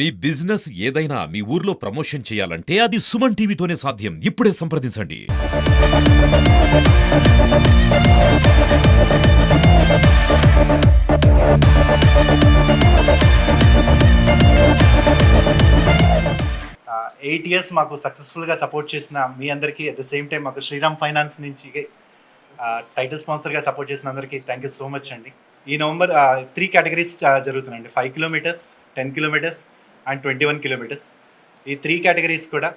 మీ business ఏదైనా మీ ఊర్లో promotion చేయాలంటే అది సుమన్ టీవీతోనే సాధ్యం. ఇప్పుడే సంప్రదించండి. ఎయిట్ ఇయర్స్ మాకు సక్సెస్ఫుల్గా సపోర్ట్ చేసిన మీ అందరికీ అట్ ద సేమ్ టైం మాకు శ్రీరామ్ ఫైనాన్స్ నుంచి టైటిల్ స్పాన్సర్గా సపోర్ట్ చేసిన అందరికీ థ్యాంక్ యూ సో మచ్ అండి. ఈ నవంబర్ త్రీ కేటగిరీస్ జరుగుతున్నాయండి. Five kilometres ten kilometres and twenty one kilometres ఈ త్రీ కేటగిరీస్ కూడా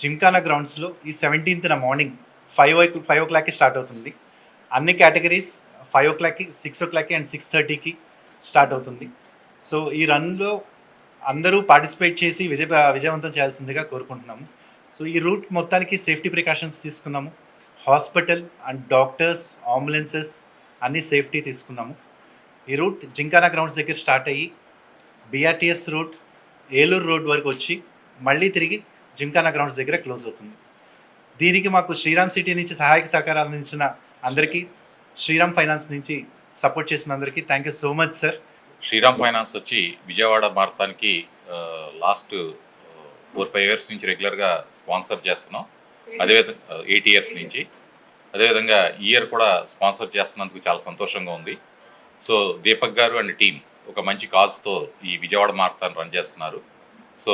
జింకానా గ్రౌండ్స్లో ఈ సెవెంటీన్త్న మార్నింగ్ ఫైవ్ ఓ ఫైవ్ ఓ క్లాక్కి స్టార్ట్ అవుతుంది. అన్ని కేటగిరీస్ ఫైవ్ ఓ క్లాక్కి సిక్స్ ఓ క్లాక్కి అండ్ సిక్స్ థర్టీకి స్టార్ట్ అవుతుంది. సో ఈ రన్లో అందరూ పార్టిసిపేట్ చేసి విజయ విజయవంతం చేయాల్సిందిగా కోరుకుంటున్నాము. సో ఈ రూట్ మొత్తానికి సేఫ్టీ ప్రికాషన్స్ తీసుకున్నాము. హాస్పిటల్ అండ్ డాక్టర్స్ అంబులెన్సెస్ అన్ని సేఫ్టీ తీసుకున్నాము. ఈ రూట్ జింకానా గ్రౌండ్స్ దగ్గర స్టార్ట్ అయ్యి బీఆర్టీఎస్ రూట్ ఏలూరు రోడ్ వరకు వచ్చి మళ్ళీ తిరిగి జింకానా గ్రౌండ్స్ దగ్గర క్లోజ్ అవుతుంది. దీనికి మాకు శ్రీరామ్ సిటీ నుంచి సహాయక సహకారాలు అందించిన అందరికీ శ్రీరామ్ ఫైనాన్స్ నుంచి సపోర్ట్ చేసిన అందరికీ thank you so much sir Shriram Finance వచ్చి విజయవాడ భారతానికి లాస్ట్ ఫోర్ ఫైవ్ ఇయర్స్ నుంచి రెగ్యులర్గా స్పాన్సర్ చేస్తున్నాం. అదేవిధంగా ఎయిట్ ఇయర్స్ నుంచి. అదేవిధంగా ఈ ఇయర్ కూడా స్పాన్సర్ చేస్తున్నందుకు చాలా సంతోషంగా ఉంది. సో దీపక్ గారు అండ్ టీం ఒక మంచి కాజ్తో ఈ విజయవాడ మారతాన్ రన్ చేస్తున్నారు. సో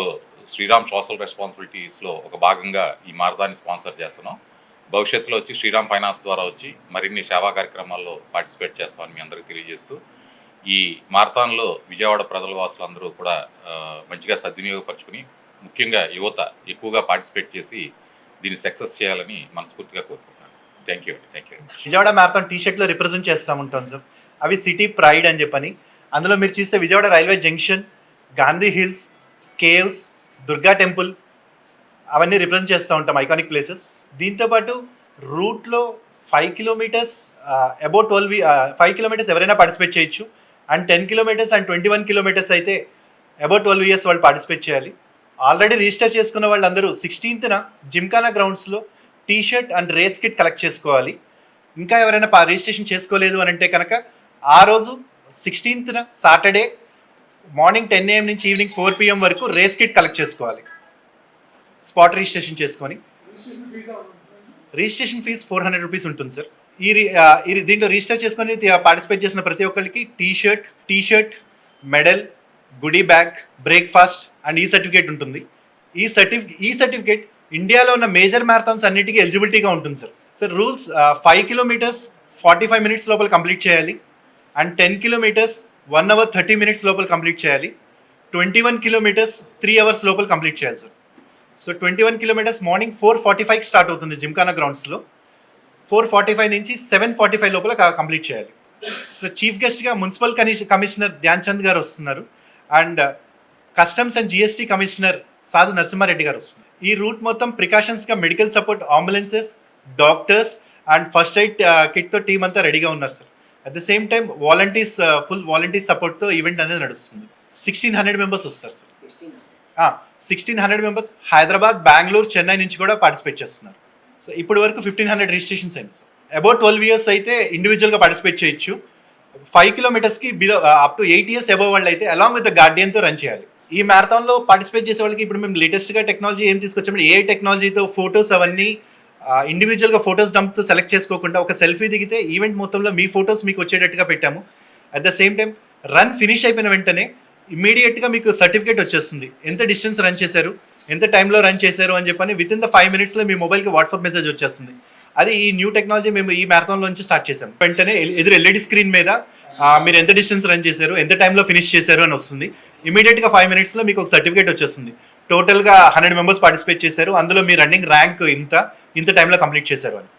శ్రీరామ్ సోషల్ రెస్పాన్సిబిలిటీస్లో ఒక భాగంగా ఈ మారతాన్ని స్పాన్సర్ చేస్తున్నాం. భవిష్యత్తులో వచ్చి శ్రీరామ్ ఫైనాన్స్ ద్వారా వచ్చి మరిన్ని సేవా కార్యక్రమాల్లో పార్టిసిపేట్ చేస్తామని మీ అందరికీ తెలియజేస్తూ ఈ మారథాన్లో విజయవాడ ప్రజల వాసులందరూ కూడా మంచిగా సద్వినియోగపరచుకుని ముఖ్యంగా యువత ఎక్కువగా పార్టిసిపేట్ చేసి దీన్ని సక్సెస్ చేయాలని మనస్ఫూర్తిగా కోరుకుంటున్నాను. థ్యాంక్ యూ అండి. థ్యాంక్ యూ విజయవాడ మ్యారథాన్ టీ షర్ట్లో రిప్రజెంట్ చేస్తూ ఉంటాం సార్. అవి సిటీ ప్రైడ్ అని చెప్పని అందులో మీరు చూస్తే Vijayawada railway junction Gandhi hills caves Durga temple అవన్నీ రిప్రజెంట్ చేస్తూ ఉంటాం ఐకానిక్ ప్లేసెస్ దీంతోపాటు రూట్లో five kilometres about twelve five kilometres ఎవరైనా పార్టిసిపేట్ చేయొచ్చు. And ten kilometres and twenty one kilometres అయితే అబౌట్ ట్వెల్వ్ ఇయర్స్ వాళ్ళు పార్టిసిపేట్ చేయాలి. ఆల్రెడీ రిజిస్టర్ చేసుకున్న వాళ్ళందరూ సిక్స్టీన్త్న జిమ్కానా గ్రౌండ్స్లో T-shirt and race kit collect చేసుకోవాలి. ఇంకా ఎవరైనా రిజిస్ట్రేషన్ చేసుకోలేదు అని అంటే కనుక ఆ రోజు సిక్స్టీన్త్న సాటర్డే మార్నింగ్ టెన్ ఏఎం నుంచి ఈవినింగ్ ఫోర్ పిఎం వరకు రేస్ కిట్ కలెక్ట్ చేసుకోవాలి. స్పాట్ రిజిస్ట్రేషన్ చేసుకొని. Registration fee four hundred rupees ఉంటుంది సార్. ఈ రి- ఈ దీంట్లో రిజిస్టర్ చేసుకొని పార్టిసిపేట్ చేసిన ప్రతి ఒక్కరికి T-shirt T-shirt medal goodie bag breakfast and ఈ సర్టిఫికేట్ ఉంటుంది. ఈ సర్టిఫికేట్ ఈ సర్టిఫికేట్ ఇండియాలో ఉన్న మేజర్ మ్యారథాన్స్ అన్నిటికీ ఎలిజిబిలిటీగా ఉంటుంది sir. Sir rules five kilometres forty five minutes లోపల కంప్లీట్ చేయాలి. And ten kilometres one hour thirty minutes లోపల కంప్లీట్ చేయాలి. Twenty one kilometres three hours లోపల కంప్లీట్ చేయాలి sir so twenty one kilometres morning four forty ఫైవ్కి start అవుతుంది జిమ్ఖానా గ్రౌండ్స్లో four forty five నుంచి సెవెన్ ఫార్టీ ఫైవ్ లోపల కంప్లీట్ చేయాలి. సో చీఫ్ గెస్ట్గా మున్సిపల్ కమిష కమిషనర్ ధ్యాన్ చంద్ గారు వస్తున్నారు. And customs and GST commissioner Sadhu Narasimha Reddy గారు వస్తున్నారు. ఈ రూట్ మొత్తం ప్రికాషన్స్గా medical support ambulances doctors and first aid కిట్తో team అంతా రెడీగా ఉన్నారు sir at the same time volunteers full volunteer సపోర్ట్తో ఈవెంట్ అనేది నడుస్తుంది. సిక్స్టీన్ హండ్రెడ్ మెంబర్స్ వస్తారు sir sixteen hundred members Hyderabad Bengaluru Chennai నుంచి కూడా పార్టిసిపేట్ చేస్తున్నారు. సో ఇప్పటి వరకు ఫిఫ్టీన్ హండ్రెడ్ రిజిస్ట్రేషన్స్ అయింది సార్ అబౌట్ ట్వెల్వ్ ఇయర్స్ అయితే ఇండివిజువల్గా పార్టిసిపేట్ చేయొచ్చు. Five కిలోమీటర్స్కి below up to eight years above వాళ్ళు అయితే అలాంగ్ విత్ గార్డియన్తో రన్ చేయాలి. ఈ మ్యారథాన్లో పార్టిసిపేట్ చేసే వాళ్ళకి ఇప్పుడు మేము లేటెస్ట్గా టెక్నాలజీ ఏం తీసుకొచ్చామంటే ఏ టెక్నాలజీతో ఫొటోస్ అవన్నీ ఇండివిజువల్గా ఫొటోస్ డంప్తో సెలెక్ట్ చేసుకోకుండా ఒక సెల్ఫీ దిగితే ఈవెంట్ మొత్తంలో మీ ఫొటోస్ మీకు వచ్చేటట్టుగా పెట్టాము. At the same time run finish అయిపోయిన వెంటనే ఇమీడియట్గా మీకు సర్టిఫికేట్ వచ్చేస్తుంది. ఎంత డిస్టెన్స్ రన్ చేశారు? ఎంత టైంలో రన్ చేశారు అని చెప్పని విత్ ఇన్ ద ఫైవ్ మినిట్స్లో మీ మొబైల్కి వాట్సాప్ మెసేజ్ వచ్చేస్తుంది. అది ఈ న్యూ టెక్నాలజీ మేము ఈ మ్యారథాన్లోంచి స్టార్ట్ చేసాం వెంటనే ఎల్- ఎదురు ఎల్ఈడి స్క్రీన్ మీద మీరు ఎంత డిస్టెన్స్ రన్ చేశారు? ఎంత టైంలో ఫినిష్ చేశారు అని వస్తుంది. ఇమీడియట్గా ఫైవ్ మినిట్స్లో మీకు ఒక సర్టిఫికేట్ వచ్చేస్తుంది. టోటల్గా హండ్రెడ్ మెంబర్స్ పార్టిసిపేట్ చేశారు. అందులో మీ రన్నింగ్ ర్యాంక్ ఇంత ఇంత టైంలో కంప్లీట్ చేశారు అని.